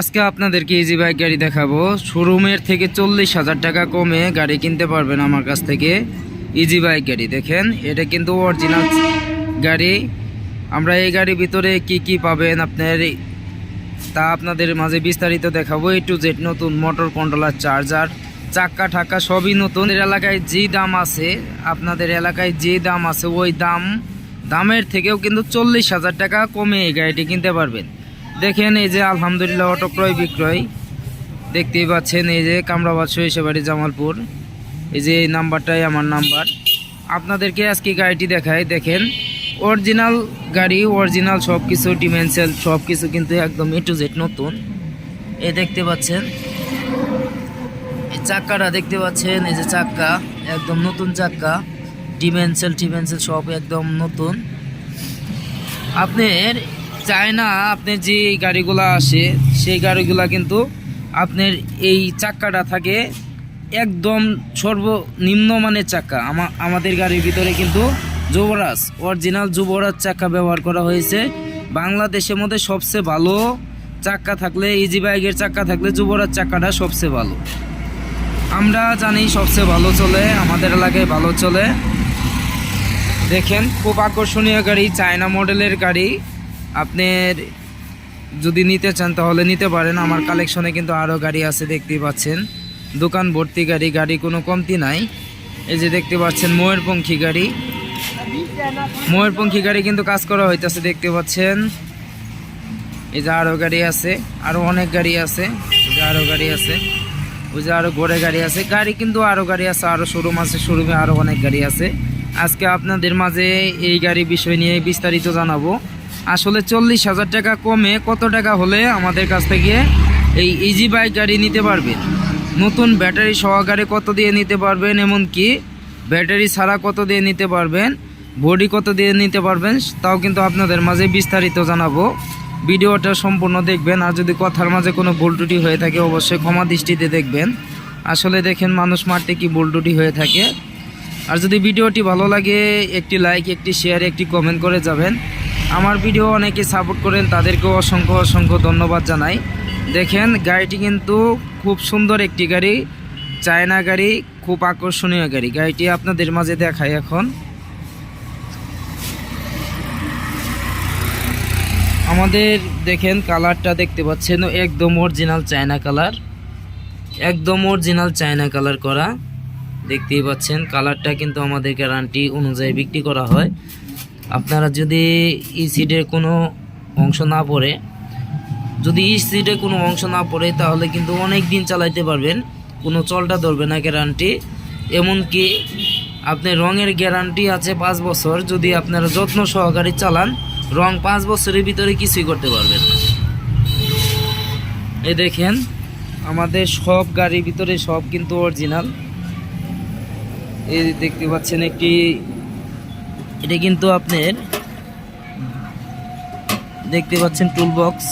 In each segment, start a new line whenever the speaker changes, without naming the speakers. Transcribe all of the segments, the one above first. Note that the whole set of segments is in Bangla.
আজকে আপনাদেরকে ইজি বাইক গাড়ি দেখাবো। শোরুমের থেকে চল্লিশ হাজার টাকা কমে গাড়ি কিনতে পারবেন আমার কাছ থেকে ইজি বাইক গাড়ি। দেখেন, এটা কিন্তু অরিজিনাল গাড়ি। আমরা এই গাড়ির ভিতরে কি কি পাবেন আপনার? তা আপনাদের মাঝে বিস্তারিত দেখাবো। এ টু জেড নতুন মোটর কন্ট্রোলার চার্জার চাক্কা ঠাক্কা সবই নতুন। এলাকায় যে দাম আছে, আপনাদের এলাকায় যে দাম আছে, ওই দাম, দামের থেকেও কিন্তু চল্লিশ হাজার টাকা কমে এই গাড়িটি কিনতে পারবেন। দেখেন এই যে আলহামদুলিল্লাহ অটো ক্রয় বিক্রয়। দেখতেই পাচ্ছেন এই যে কামরাবাদ সরিষাবাড়ি জামালপুর। এই যে এই নাম্বারটাই আমার নাম্বার। আপনাদেরকে আজকে গাড়িটি দেখাই, দেখেন। অরিজিনাল গাড়ি, অরিজিনাল সব কিছু ডিমেনশিয়াল সব কিছু কিন্তু একদম এ টু জেড নতুন। এই দেখতে পাচ্ছেন। এই চাক্কাটা দেখতে পাচ্ছেন, এই যে চাক্কা, একদম নতুন চাক্কা। ডিমেনশিয়াল টিমেনশিয়াল সব একদম নতুন। আপনার চায়না আপনার যে গাড়িগুলো আসে, সেই গাড়িগুলো কিন্তু আপনার এই চাক্কাটা থাকে একদম সর্বনিম্ন মানের চাক্কা। আমা আমাদের গাড়ির ভিতরে কিন্তু যুবরাজ অরিজিনাল যুবরাজ চাক্কা ব্যবহার করা হয়েছে। বাংলাদেশের মধ্যে সবচেয়ে ভালো চাক্কা থাকলে ইজি বাইকের চাক্কা থাকলে যুবরাজ চাক্কাটা সবচেয়ে ভালো। আমরা জানি সবচেয়ে ভালো চলে, আমাদের এলাকায় ভালো চলে। দেখেন, খুব আকর্ষণীয় গাড়ি, চায়না মডেলের গাড়ি। আপনার যদি নিতে চান তাহলে নিতে পারেন। আমার কালেকশনে কিন্তু আরও গাড়ি আছে, দেখতেই পাচ্ছেন। দোকান ভর্তি গাড়ি গাড়ি কোনো কমতি নাই। এই যে দেখতে পাচ্ছেন, ময়ূরপঙ্খী গাড়ি। ময়ূরপঙ্খী গাড়ি কিন্তু কাজ করা হইতেছে, দেখতে পাচ্ছেন। এই যে আরও গাড়ি আছে আরও অনেক গাড়ি আছে। যে আরও গাড়ি আছে, ওই যে আরও ঘোড়ে গাড়ি আছে। গাড়ি কিন্তু আরও গাড়ি আছে আরও শোরুম আছে শোরুমে আরও অনেক গাড়ি আছে। আজকে আপনাদের মাঝে এই গাড়ি বিষয় নিয়ে বিস্তারিত জানাব। আসলে চল্লিশ হাজার টাকা কমে কত টাকা হলে আমাদের কাছ থেকে এই ইজি বাইক গাড়ি নিতে পারবেন? নতুন ব্যাটারি সহকারে কত দিয়ে নিতে পারবেন? এমনকি ব্যাটারি ছাড়া কত দিয়ে নিতে পারবেন? বডি কত দিয়ে নিতে পারবেন? তাও কিন্তু আপনাদের মাঝে বিস্তারিত জানাব। ভিডিওটা সম্পূর্ণ দেখবেন। আর যদি কথার মাঝে কোনো ভুল হয়ে থাকে, অবশ্যই ক্ষমা দৃষ্টিতে দেখবেন। আসলে দেখেন, মানুষ মারতে কি ভুল হয়ে থাকে। আর যদি ভিডিওটি ভালো লাগে, একটি লাইক একটি শেয়ার একটি কমেন্ট করে যাবেন। আমার ভিডিও অনেকে সাপোর্ট করেন, তাদেরকেও অসংখ্য অসংখ্য ধন্যবাদ জানাই। দেখেন, গাড়িটি কিন্তু খুব সুন্দর একটি গাড়ি, চায়না গাড়ি, খুব আকর্ষণীয় গাড়ি। গাড়িটি আপনাদের মাঝে দেখাই এখন। আমাদের দেখেন কালারটা দেখতে পাচ্ছেন, একদম অরিজিনাল চায়না কালার। একদম অরিজিনাল চায়না কালার করা। দেখতেই পাচ্ছেন, কালারটা কিন্তু আমাদের গ্যারান্টি অনুযায়ী বিক্রি করা হয়। আপনারা যদি ই সিটের কোনো অংশ না পড়ে, যদি ই সিটে কোনো অংশ না পড়ে, তাহলে কিন্তু অনেক দিন চালাইতে পারবেন। কোনো চলটা ধরবে না গ্যারান্টি এমনকি আপনি রঙের গ্যারান্টি আছে পাঁচ বছর। যদি আপনারা যত্ন সহকারে চালান, রং পাঁচ বছরের ভিতরে কিছুই করতে পারবেন না। এই দেখেন, আমাদের সব গাড়ির ভিতরে সব কিন্তু অরিজিনাল এই দেখতে পাচ্ছেন একটি এটা কিন্তু আপনার দেখতে পাচ্ছেন টুল বক্স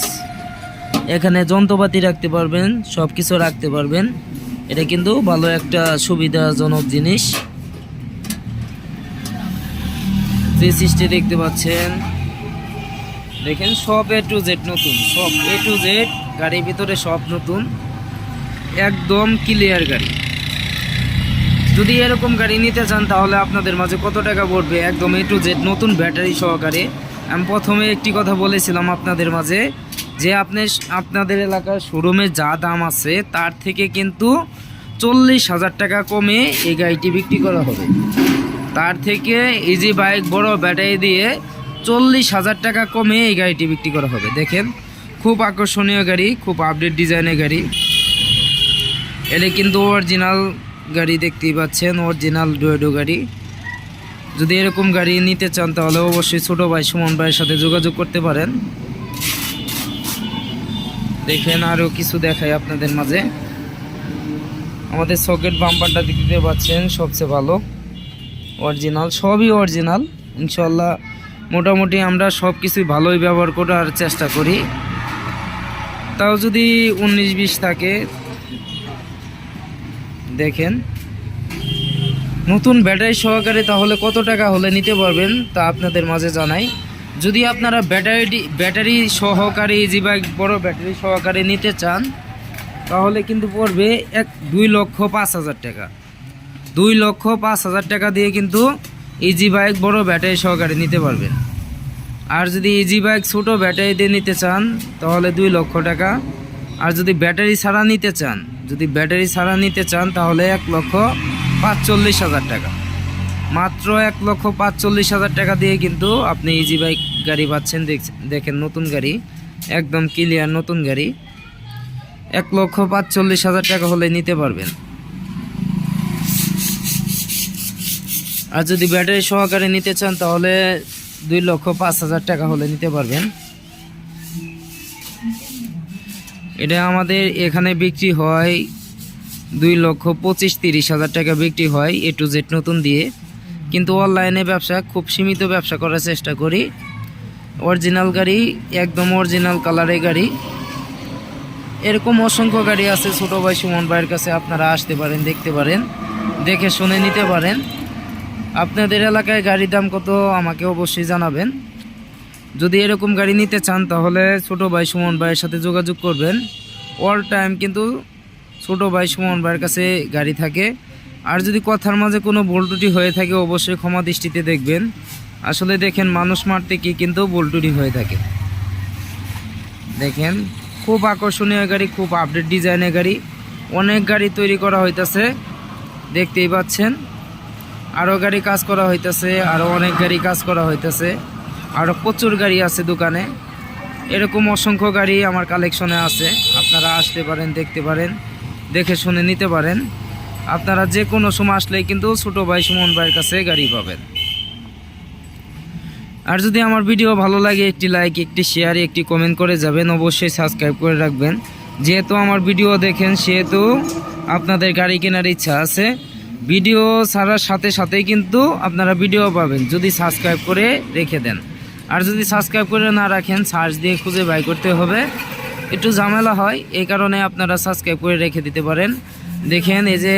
এখানে যন্ত্রপাতি রাখতে পারবেন সব কিছু রাখতে পারবেন। এটা কিন্তু ভালো একটা সুবিধাজনক জিনিস। সিক্সটি দেখতে পাচ্ছেন, দেখেন সব এ টু জেড নতুন, সব এ টু জেড গাড়ির ভিতরে সব নতুন। একদম ক্লিয়ার গাড়ি। যদি এরকম গাড়ি নিতে চান, তাহলে আপনাদের মাঝে কত টাকা পড়বে? একদম এ টু জেড নতুন ব্যাটারি সহকারে। আমি প্রথমে একটি কথা বলেছিলাম আপনাদের মাঝে, যে আপনি আপনাদের এলাকার শোরুমে যা দাম আছে, তার থেকে কিন্তু চল্লিশ হাজার টাকা কমে এই গাড়িটি বিক্রি করা হবে। তার থেকে ইজি বাইক বড় ব্যাটারি দিয়ে চল্লিশ হাজার টাকা কমে এই গাড়িটি বিক্রি করা হবে। দেখেন, খুব আকর্ষণীয় গাড়ি, খুব আপডেট ডিজাইনের গাড়ি। এটা কিন্তু অরিজিনাল গাড়ি দেখতেই পাচ্ছেন অরিজিনাল ডুয়েডো গাড়ি। যদি এরকম গাড়ি নিতে চান, তাহলে অবশ্যই ছোটো ভাই সুমন ভাইয়ের সাথে যোগাযোগ করতে পারেন। দেখেন আরও কিছু দেখাই আপনাদের মাঝে। আমাদের সকেট বাম্পারটা দেখতে পাচ্ছেন, সবচেয়ে ভালো। অরিজিনাল সবই অরিজিনাল ইনশাল্লাহ মোটামুটি আমরা সব কিছুই ভালোই ব্যবহার করার চেষ্টা করি। তাও যদি উনিশ বিশ থাকে দেখেন। নতুন ব্যাটারি সহকারে তাহলে কত টাকা হলে নিতে পারবেন তা আপনাদের মাঝে জানাই। যদি আপনারা ব্যাটারি ব্যাটারি সহকারে ইজি বাইক বড় ব্যাটারি সহকারে নিতে চান, তাহলে কিন্তু পড়বে এক, দুই লক্ষ পাঁচ হাজার টাকা। দুই লক্ষ পাঁচ হাজার টাকা দিয়ে কিন্তু ইজি বাইক বড় ব্যাটারি সহকারে নিতে পারবেন। আর যদি ইজি বাইক ছোটো ব্যাটারি দিয়ে নিতে চান, তাহলে দুই লক্ষ টাকা। আর যদি ব্যাটারি ছাড়া নিতে চান যদি ব্যাটারি ছাড়া নিতে চান, তাহলে এক লক্ষ পাঁচচল্লিশ হাজার টাকা। মাত্র এক লক্ষ পাঁচচল্লিশ হাজার টাকা দিয়ে কিন্তু আপনি ইজি বাইক গাড়ি পাচ্ছেন দেখেন নতুন গাড়ি, একদম ক্লিয়ার নতুন গাড়ি। এক লক্ষ পাঁচচল্লিশ হাজার টাকা হলে নিতে পারবেন। আর যদি ব্যাটারি সহকারে নিতে চান, তাহলে দুই লক্ষ পাঁচ হাজার টাকা হলে নিতে পারবেন। এটা আমাদের এখানে বিক্রি হয় দুই লক্ষ পঁচিশ তিরিশ হাজার টাকা বিক্রি হয় এ টু জেড নতুন দিয়ে। কিন্তু অনলাইনে ব্যবসা, খুব সীমিত ব্যবসা করার চেষ্টা করি। অরিজিনাল গাড়ি, একদম অরিজিনাল কালারের গাড়ি। এরকম অসংখ্য গাড়ি আছে, ছোটো ভাই সুমন ভাইয়ের কাছে আপনারা আসতে পারেন, দেখতে পারেন, দেখে শুনে নিতে পারেন। আপনাদের এলাকায় গাড়ির দাম কত, আমাকে অবশ্যই জানাবেন। যদি এরকম গাড়ি নিতে চান, তাহলে ছোটো ভাই সুমন ভাইয়ের সাথে যোগাযোগ করবেন। অল টাইম কিন্তু ছোটো ভাই সুমন ভাইয়ের কাছে গাড়ি থাকে। আর যদি কথার মাঝে কোনো ভুলটুটি হয়ে থাকে, অবশ্যই ক্ষমা দৃষ্টিতে দেখবেন। আসলে দেখেন, মানুষ মারতে কি কিন্তু ভুলটুটি হয়ে থাকে। দেখেন, খুব আকর্ষণীয় গাড়ি, খুব আপডেট ডিজাইনের গাড়ি। অনেক গাড়ি তৈরি করা হইতাছে, দেখতেই পাচ্ছেন। আরও গাড়ি কাজ করা হইতেছে আরও অনেক গাড়ি কাজ করা হইতেছে। আরও প্রচুর গাড়ি আছে দোকানে। এরকম অসংখ্য গাড়ি আমার কালেকশনে আছে। আপনারা আসতে পারেন, দেখতে পারেন, দেখে শুনে নিতে পারেন। আপনারা যে কোনো সময় আসলেই কিন্তু ছোটো ভাই সুমন ভাইয়ের কাছে গাড়ি পাবেন। আর যদি আমার ভিডিও ভালো লাগে, একটি লাইক একটি শেয়ার একটি কমেন্ট করে যাবেন, অবশ্যই সাবস্ক্রাইব করে রাখবেন। যেহেতু আমার ভিডিও দেখেন, সেহেতু আপনাদের গাড়ি কেনার ইচ্ছা আছে। ভিডিও ছাড়ার সাথে সাথেই কিন্তু আপনারা ভিডিও পাবেন। যদি সাবস্ক্রাইব করে রেখে দেন। আর যদি সাবস্ক্রাইব করে না রাখেন সার্চ দিয়ে খুঁজে বাই করতে হবে। একটু ঝামেলা হয়, এই কারণে আপনারা সাবস্ক্রাইব করে রেখে দিতে পারেন। দেখেন, এই যে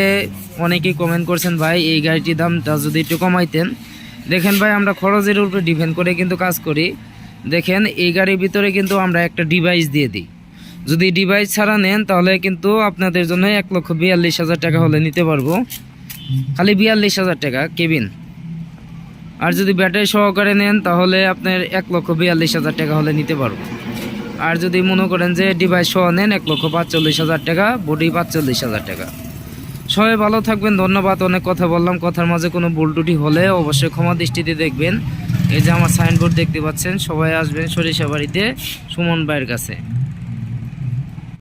অনেকেই কমেন্ট করছেন, ভাই, এই গাড়িটির দামটা যদি একটু কমাইতেন। দেখেন, ভাই, আমরা খরচের উপরে ডিপেন্ড করে কিন্তু কাজ করি। দেখেন, এই গাড়ির ভিতরে কিন্তু আমরা একটা ডিভাইস দিয়ে দিই। যদি ডিভাইস ছাড়া নেন, তাহলে কিন্তু আপনাদের জন্য এক লক্ষ বিয়াল্লিশ হাজার টাকা হলে নিতে পারব। খালি বিয়াল্লিশ হাজার টাকা, কেবিন। আর যদি ব্যাটারি সহকারে নেন, তাহলে আপনার এক লক্ষ বিয়াল্লিশ হাজার টাকা হলে নিতে পারব। আর যদি মনে করেন যে ডিভাইস সহ নেন, এক লক্ষ পাঁচচল্লিশ হাজার টাকা বডি পাঁচচল্লিশ হাজার টাকা। সবাই ভালো থাকবেন, ধন্যবাদ, অনেক কথা বললাম। কথার মাঝে কোনো ভুল টুটি হলে অবশ্যই ক্ষমা দৃষ্টিতে দেখবেন। এই যে আমার সাইনবোর্ড দেখতে পাচ্ছেন, সবাই আসবেন সরিষা বাড়িতে সুমন ভাইয়ের কাছে।